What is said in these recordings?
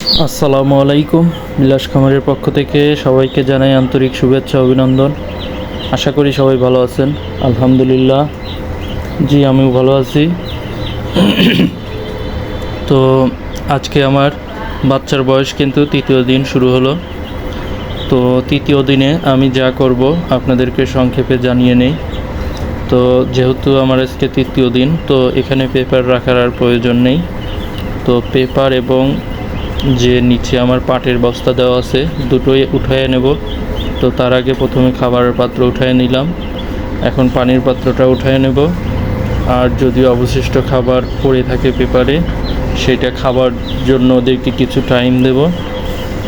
আসসালামু আলাইকুম, বিলাস খামারের পক্ষ থেকে সবাইকে জানাই আন্তরিক শুভেচ্ছা, অভিনন্দন। আশা করি সবাই ভালো আছেন। আলহামদুলিল্লাহ। জি, আমিও ভালো আছি। তো আজকে আমার বাচ্চার বয়স কিন্তু তৃতীয় দিন শুরু হলো। তো তৃতীয় দিনে আমি যা করব আপনাদেরকে সংক্ষেপে জানিয়ে নেই। তো যেহেতু আমার আজকে তৃতীয় দিন, তো এখানে পেপার রাখার আর প্রয়োজন নেই। তো পেপার এবং যে নিচে আমার পাটের বস্তা দেওয়া আছে, দুটোই উঠায় নেব। তো তার আগে প্রথমে খাবারের পাত্র উঠায় নিলাম। এখন পানির পাত্রটা উঠায় নেব। আর যদি অবশিষ্ট খাবার পড়ে থাকে পেপারে, সেটা খাবার জন্য ওদেরকে কিছু টাইম দেব।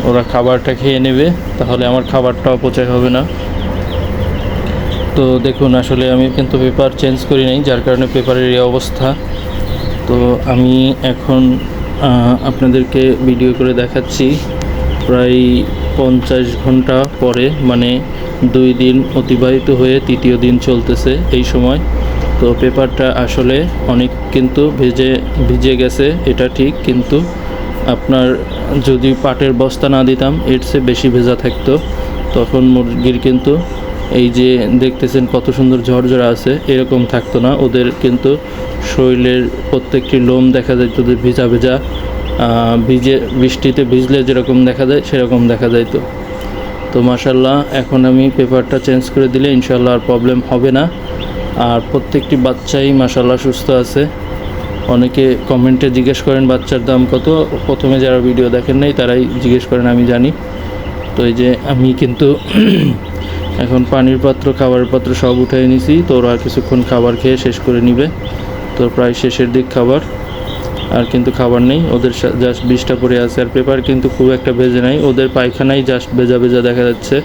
ওরা খাবারটা খেয়ে নেবে, তাহলে আমার খাবারটা অপচয় হবে না। তো দেখুন, আসলে আমি কিন্তু পেপার চেঞ্জ করি নাই, যার কারণে পেপারের এই অবস্থা। তো আমি এখন আপনাদেরকে ভিডিও করে দেখাচ্ছি। প্রায় পঞ্চাশ ঘণ্টা পরে মানে দুই দিন অতিবাহিত হয়ে তৃতীয় দিন চলতেছে এই সময়। তো পেপারটা আসলে অনেক কিন্তু ভেজে, ভিজে গেছে, এটা ঠিক, কিন্তু আপনার যদি পাটের বস্তা না দিতাম, এর চেয়ে বেশি ভেজা থাকতো। তখন মুরগির কিন্তু এই যে দেখতেছেন কত সুন্দর ঝরঝরা আছে, এরকম থাকতো না। ওদের কিন্তু শরীরের প্রত্যেকটি লোম দেখা যায় যদি ভিজা ভেজা ভিজে, বৃষ্টিতে ভিজলে যেরকম দেখা যায়, সেরকম দেখা যাইতো। তো মাসাল্লাহ এখন আমি পেপারটা চেঞ্জ করে দিলে ইনশাল্লাহ আর প্রবলেম হবে না। আর প্রত্যেকটি বাচ্চাই মাসাল্লাহ সুস্থ আছে। অনেকে কমেন্টে জিজ্ঞেস করেন, বাচ্চার দাম কত? প্রথমে যারা ভিডিও দেখেন নাই, তারাই জিজ্ঞেস করেন, আমি জানি। তো এই যে আমি কিন্তু এখন পানির পাত্র, খাবারের পাত্র সব উঠিয়ে নিছি। তো ওরা কিছুক্ষণ খাবার খেয়ে শেষ করে নিবে। তো প্রায় শেষের দিক খাবার। আর কিন্তু খাবার নেই। ওদের জাস্ট বিষটা পড়ে আছে। আর পেপার কিন্তু খুব একটা ভেজে নাই। ওদের পায়খানাই জাস্ট ভেজা ভেজা দেখা যাচ্ছে।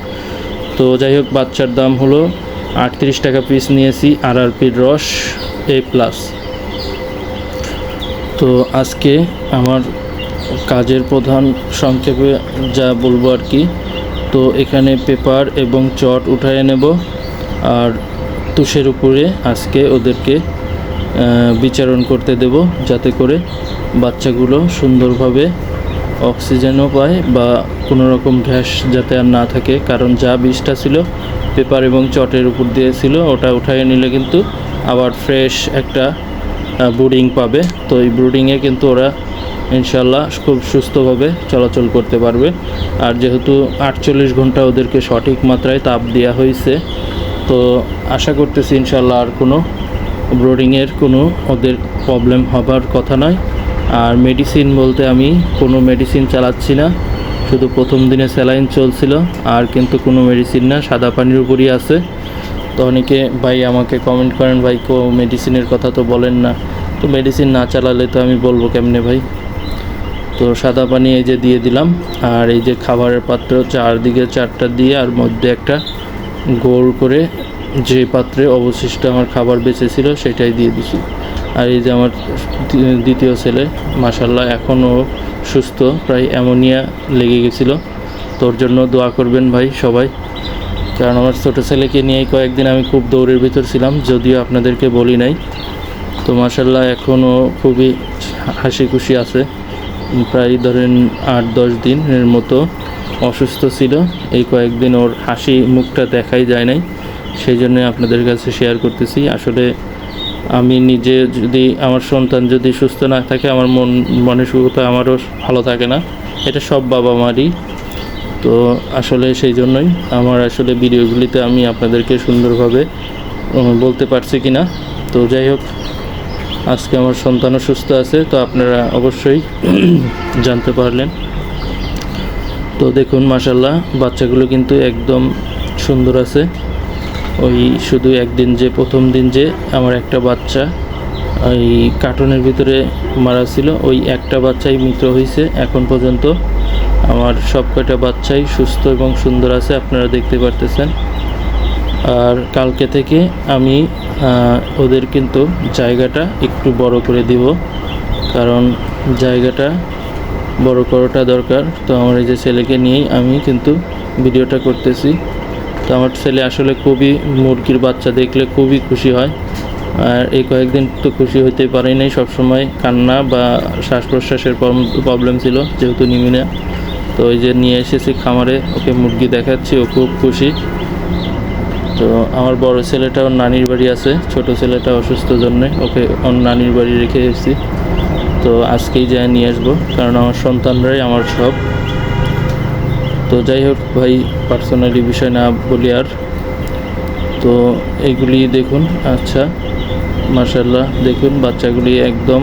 তো যাই হোক, বাচ্চার দাম হলো আটত্রিশ টাকা পিস নিয়েছি। আর আর পির রস এ প্লাস তো আজকে আমার কাজের প্রধান সংক্ষেপে যা বলব আর কি তো এখানে পেপার এবং চট উঠায় নেব আর তুষের উপরে আজকে ওদেরকে বিচারণ করতে দেব যাতে করে বাচ্চাগুলো সুন্দরভাবে অক্সিজেনও পায় বা কোনো রকম গ্যাস যাতে আর না থাকে। কারণ যা বিষটা ছিল পেপার এবং চটের উপর দিয়ে ছিল, ওটা উঠায় নিলে কিন্তু আবার ফ্রেশ একটা ব্রুডিং পাবে। তো এই ব্রুডিংয়ে কিন্তু ওরা ইনশাল্লাহ খুব সুস্থভাবে চলাচল করতে পারবে। আর যেহেতু আটচল্লিশ ঘণ্টা ওদেরকে সঠিক মাত্রায় তাপ দেওয়া হয়েছে, তো আশা করতেছি ইনশাল্লাহ আর কোনো ব্রোডিংয়ের কোনো ওদের প্রবলেম হবার কথা নয়। আর মেডিসিন বলতে আমি কোনো মেডিসিন চালাচ্ছি না। শুধু প্রথম দিনে স্যালাইন চলছিল, আর কিন্তু কোনো মেডিসিন না, সাদা পানির উপরই আছে। তো অনেকে ভাই, আমাকে কমেন্ট করেন, ভাই, কো মেডিসিনের কথা তো বলেন না। তো মেডিসিন না চালালে তো আমি বলব কেমনে ভাই? তো সাদা পানি এই যে দিয়ে দিলাম, আর এই যে খাবারের পাত্র চারদিকে চারটা দিয়ে, আর মধ্যে একটা গোল করে যে পাত্রে অবশিষ্ট আমার খাবার বেঁচে ছিল সেটাই দিয়ে দিছি। আর এই যে আমার দ্বিতীয় ছেলে মাসাল্লাহ এখনও সুস্থ, প্রায় অ্যামোনিয়া লেগে গেছিল। তোর জন্য দোয়া করবেন ভাই সবাই। কারণ আমার ছোটো ছেলেকে নিয়েই কয়েকদিন আমি খুব দৌড়ের ভিতর ছিলাম, যদিও আপনাদেরকে বলি নাই। তো মাসাল্লাহ এখনও খুবই হাসি খুশি আছে। প্রায় ধরেন আট, দশ দিনের মতো অসুস্থ ছিল। এই কয়েকদিন ওর হাসি মুখটা দেখাই যায় নাই। সেই জন্য আপনাদের কাছে শেয়ার করতেছি। আসলে আমি নিজে যদি, আমার সন্তান যদি সুস্থ না থাকে, আমার মন মানসিকতা আমারও ভালো থাকে না। এটা সব বাবা মারই তো আসলে সেই জন্যই আমার আসলে ভিডিওগুলিতে আমি আপনাদেরকে সুন্দরভাবে বলতে পারছি কি না তো যাই হোক, আজকে আমার সন্তানও সুস্থ আছে, তো আপনারা অবশ্যই জানতে পারলেন। তো দেখুন মাসাল্লাহ বাচ্চাগুলো কিন্তু একদম সুন্দর আছে। ওই শুধু একদিন যে, প্রথম দিন যে আমার একটা বাচ্চা, ওই কার্টুনের ভিতরে মারা ছিল, ওই একটা বাচ্চাই মৃত হয়েছে এখন পর্যন্ত। আমার সব কয়টা বাচ্চাই সুস্থ এবং সুন্দর আছে, আপনারা দেখতে পারতেছেন। আর কালকে থেকে আমি ওদের কিন্তু জায়গাটা একটু বড় করে দিব, কারণ জায়গাটা বড় করাটা দরকার। তো আমার এই যে ছেলেকে নিয়েই আমি কিন্তু ভিডিওটা করতেছি। তো আমার ছেলে আসলে খুবই মুরগির বাচ্চা, দেখলে খুবই খুশি হয়। আর এই কয়েকদিন তো খুশি হইতে পারি নাই, সবসময় কান্না বা শ্বাস প্রশ্বাসের প্রবলেম ছিল, যেহেতু নিমিনা। তো ওই যে নিয়ে এসেছি খামারে, ওকে মুরগি দেখাচ্ছি, ও খুব খুশি। তো আমার বড় ছেলেটা, ওর নানির বাড়ি আছে, ছোট ছেলেটা অসুস্থ জন্যে ওকে ওর নানির বাড়ি রেখে এসেছি। তো আজকেই যাই নিয়ে আসব, কারণ আমার সন্তানরাই আমার সব। তো যাই হোক ভাই পার্সোনালি বিষয় না বলি আর। তো এগুলি দেখুন আচ্ছা। মার্শাল্লাহ দেখুন বাচ্চাগুলি একদম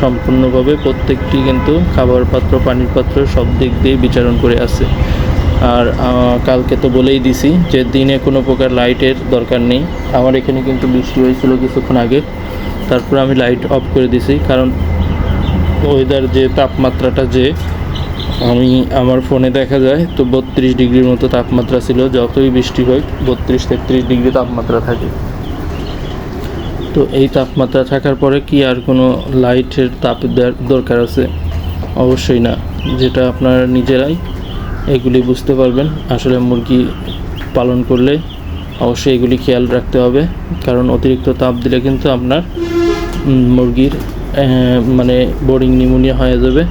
সম্পূর্ণভাবে প্রত্যেকটি কিন্তু খাবার পাত্র পানির পাত্র সব দিক দিয়ে বিচারণ করে আছে। আর কালকে তো বলেই দিছি যে দিনে কোনো প্রকার লাইটের দরকার নেই। আমার এখানে কিন্তু বৃষ্টি হয়েছিল কিছুক্ষণ আগে, তারপর আমি লাইট অফ করে দিছি, কারণ ওয়েদার যে তাপমাত্রাটা যে, আমি, আমার ফোনে দেখা যায় তো বত্রিশ ডিগ্রির মতো তাপমাত্রা ছিল, যতই বৃষ্টি হয় বত্রিশ তেত্রিশ ডিগ্রি তাপমাত্রা থাকে। তো এই তাপমাত্রা থাকার পরে কি আর কোনো লাইটের তাপ দরকার আছে? অবশ্যই না, যেটা আপনারা নিজেরাই এগুলি বুঝতে পারবেন। আসলে মুরগি পালন করলে অবশ্যই এগুলি খেয়াল রাখতে হবে, কারণ অতিরিক্ত তাপ দিলে কিন্তু আপনার মুরগির মানে বোরিং নিউমোনিয়া হয়ে যাবে।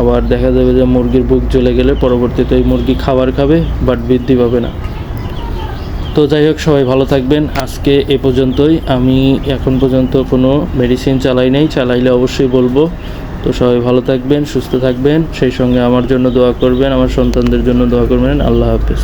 আবার দেখা যাবে যে মুরগির বুক জ্বলে গেলে পরবর্তীতে ওই মুরগি খাবার খাবে, বাট বৃদ্ধি পাবে না। তো যাই হোক, সবাই ভালো থাকবেন। আজকে এ পর্যন্তই। আমি এখন পর্যন্ত কোনো মেডিসিন চালাই নাই, চালাইলে অবশ্যই বলব। তো সবাই ভালো থাকবেন, সুস্থ থাকবেন। সেই সঙ্গে আমার জন্য দোয়া করবেন, আমার সন্তানদের জন্য দোয়া করবেন। আল্লাহ হাফেজ।